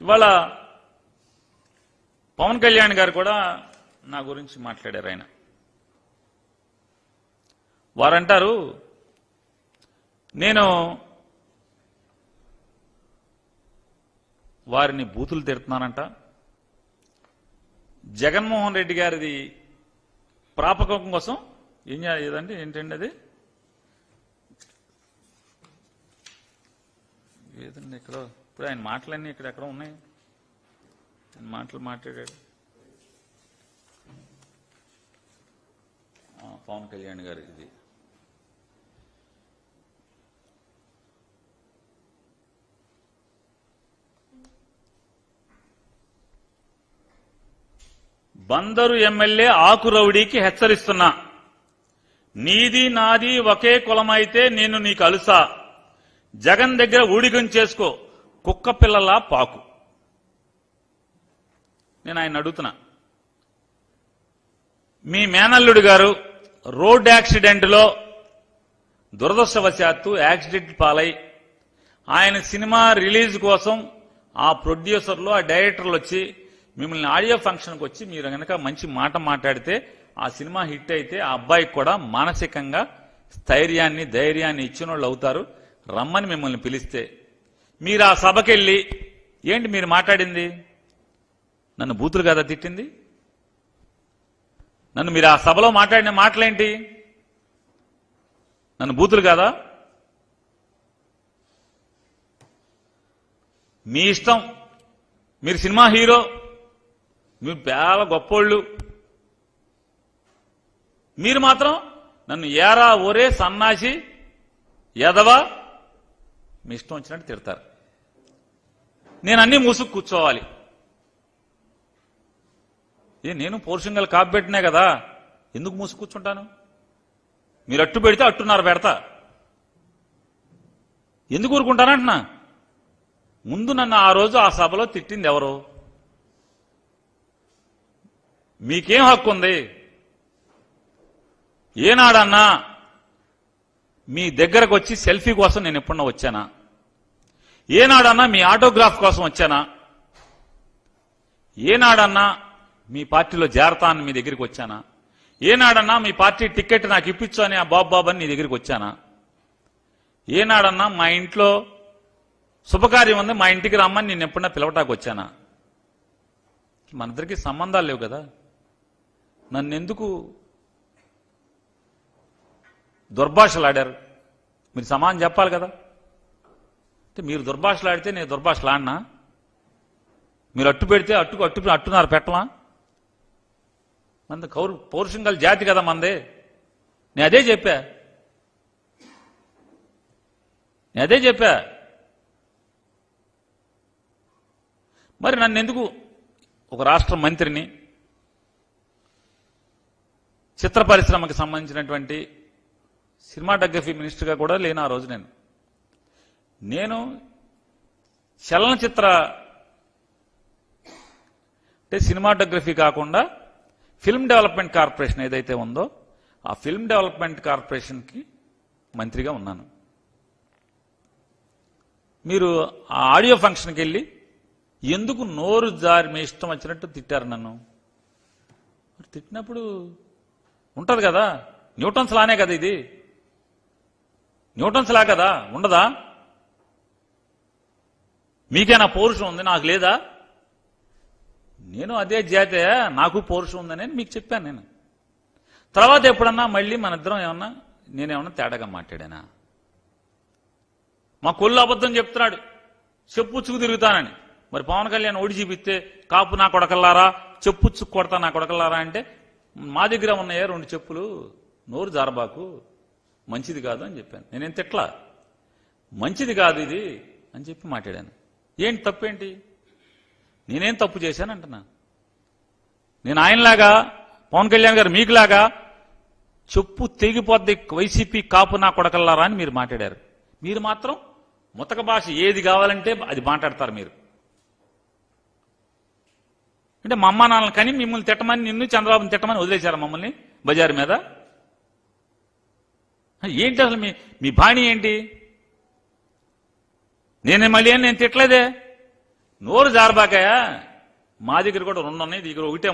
ఇవాళ పవన్ కళ్యాణ్ గారు కూడా నా గురించి మాట్లాడారు ఆయన. వారంటారు నేను వారిని బూతులు తిడుతున్నానంట. జగన్మోహన్ రెడ్డి గారిది ప్రాపకం కోసం ఏం చేయాలి ఏంటండి అది? లేదండి ఇక్కడ ఇప్పుడు ఆయన మాటలన్నీ ఇక్కడ ఎక్కడ ఉన్నాయి. ఆయన మాటలు మాట్లాడాడు. పవన్ కళ్యాణ్ గారు ఇది. బందరు ఎమ్మెల్యే ఆకురౌడీకి హెచ్చరిస్తున్నా. నీది నాది ఒకే కులమైతే నేను నీకు అలుసా. జగన్ దగ్గర ఊడిగం చేసుకో. కుక్క పిల్లలా పాకు. నేను ఆయన అడుగుతున్నా. మీ మేనల్లుడు గారు రోడ్ యాక్సిడెంట్లో దురదృష్టవశాత్తు యాక్సిడెంట్ పాలై ఆయన సినిమా రిలీజ్ కోసం ఆ ప్రొడ్యూసర్లు ఆ డైరెక్టర్లు వచ్చి మిమ్మల్ని ఆడియో ఫంక్షన్కి వచ్చి మీరు కనుక మంచి మాట మాట్లాడితే ఆ సినిమా హిట్ అయితే ఆ అబ్బాయికి కూడా మానసికంగా స్థైర్యాన్ని ధైర్యాన్ని ఇచ్చిన వాళ్ళు అవుతారు. రమ్మని మిమ్మల్ని పిలిస్తే మీరు ఆ సభకెళ్ళి ఏంటి మీరు మాట్లాడింది? నన్ను బూతులు కదా తిట్టింది? నన్ను మీరు ఆ సభలో మాట్లాడిన మాటలేంటి? నన్ను బూతులు కాదా? మీ ఇష్టం. మీరు సినిమా హీరో. మీరు చాలా గొప్పోళ్ళు. మీరు మాత్రం నన్ను ఏరా ఒరే సన్నాసి ఎదవా మీ ఇష్టం వచ్చినట్టు తిడతారు. నేను అన్ని మూసుకు కూర్చోవాలి. ఏ నేను పౌరుషంగా కాపు కదా ఎందుకు మూసుకు కూర్చుంటాను? మీరు అట్టు పెడితే అట్టున్నారు పెడతా. ఎందుకు ఊరుకుంటానంటున్నా ముందు నన్ను ఆ రోజు ఆ సభలో తిట్టింది ఎవరు? మీకేం హక్కు ఉంది? ఏనాడన్నా మీ దగ్గరకు వచ్చి సెల్ఫీ కోసం నేను ఎప్పుడన్నా వచ్చానా? ఏనాడన్నా మీ ఆటోగ్రాఫ్ కోసం వచ్చానా? ఏనాడన్నా మీ పార్టీలో చేరతా అని మీ దగ్గరికి వచ్చానా? ఏనాడన్నా మీ పార్టీ టికెట్ నాకు ఇప్పించు అని ఆ బాబు బాబు అని నీ దగ్గరికి వచ్చానా? ఏనాడన్నా మా ఇంట్లో శుభకార్యం ఉంది మా ఇంటికి రమ్మని నేను ఎప్పుడన్నా పిలవటానికి వచ్చానా? మన సంబంధాలు లేవు కదా. నన్నెందుకు దుర్భాషలాడారు? మీరు సమానం చెప్పాలి కదా. అంటే మీరు దుర్భాషలాడితే నేను దుర్భాషలాడినా మీరు అట్టు పెడితే అట్టుకు అట్టు అట్టున్నారు పెట్టలా? మంది కౌరు పౌరుషంగల జాతి కదా మందే. నేను అదే చెప్పా. నేను అదే చెప్పా. మరి నన్ను ఎందుకు ఒక రాష్ట్ర మంత్రిని చిత్ర పరిశ్రమకు సంబంధించినటువంటి సినిమాటోగ్రఫీ మినిస్టర్గా కూడా లేను ఆ రోజు నేను. నేను చలనచిత్ర అంటే సినిమాటోగ్రఫీ కాకుండా ఫిల్మ్ డెవలప్మెంట్ కార్పొరేషన్ ఏదైతే ఉందో ఆ ఫిల్మ్ డెవలప్మెంట్ కార్పొరేషన్కి మంత్రిగా ఉన్నాను. మీరు ఆ ఆడియో ఫంక్షన్కి వెళ్ళి ఎందుకు నోరు జారి మీ ఇష్టం వచ్చినట్టు తిట్టారు నన్ను? మరి తిట్టినప్పుడు ఉంటుంది కదా. న్యూటన్స్ లానే కదా ఇది. న్యూటన్స్ లా కదా. ఉండదా? మీకేనా పౌరుషం ఉంది? నాకు లేదా? నేను అదే జాతే నాకు పౌరుషం ఉందని మీకు చెప్పాను నేను. తర్వాత ఎప్పుడన్నా మళ్ళీ మన ఇద్దరం ఏమన్నా నేనేమన్నా తేడాగా మాట్లాడానా? మా కొల్లు అబద్ధం చెప్తున్నాడు. చెప్పుచ్చుకు తిరుగుతానని. మరి పవన్ కళ్యాణ్ ఓడి చూపిస్తే కాపు నా కొడకల్లారా? చెప్పుచ్చుకు కొడతా నా కొడకల్లారా? అంటే మా దగ్గర ఉన్నాయే రెండు చెప్పులు. నోరు జారబాకు. మంచిది కాదు అని చెప్పాను. నేనేం తిట్లా? మంచిది కాదు ఇది అని చెప్పి మాట్లాడాను. ఏంటి తప్పేంటి? నేనేం తప్పు చేశానంటున్నా? నేను ఆయనలాగా పవన్ కళ్యాణ్ గారు మీకులాగా చెప్పు తెగిపోద్ది వైసీపీ కాపు నా కొడకల్లారా అని మీరు మాట్లాడారు. మీరు మాత్రం ముతక భాష ఏది కావాలంటే అది మాట్లాడతారు మీరు. అంటే మా అమ్మ నాన్నలు కానీ మిమ్మల్ని తిట్టమని నిన్ను చంద్రబాబుని తిట్టమని వదిలేశారు మమ్మల్ని బజారు మీద? ఏంటి అసలు మీ మీ బాణి ఏంటి? నేనే మళ్ళీ ఏం నేను తిట్టలేదే? నోరు జారబాకయా? మా దగ్గర కూడా రెండు ఉన్నాయి దగ్గర ఒకటే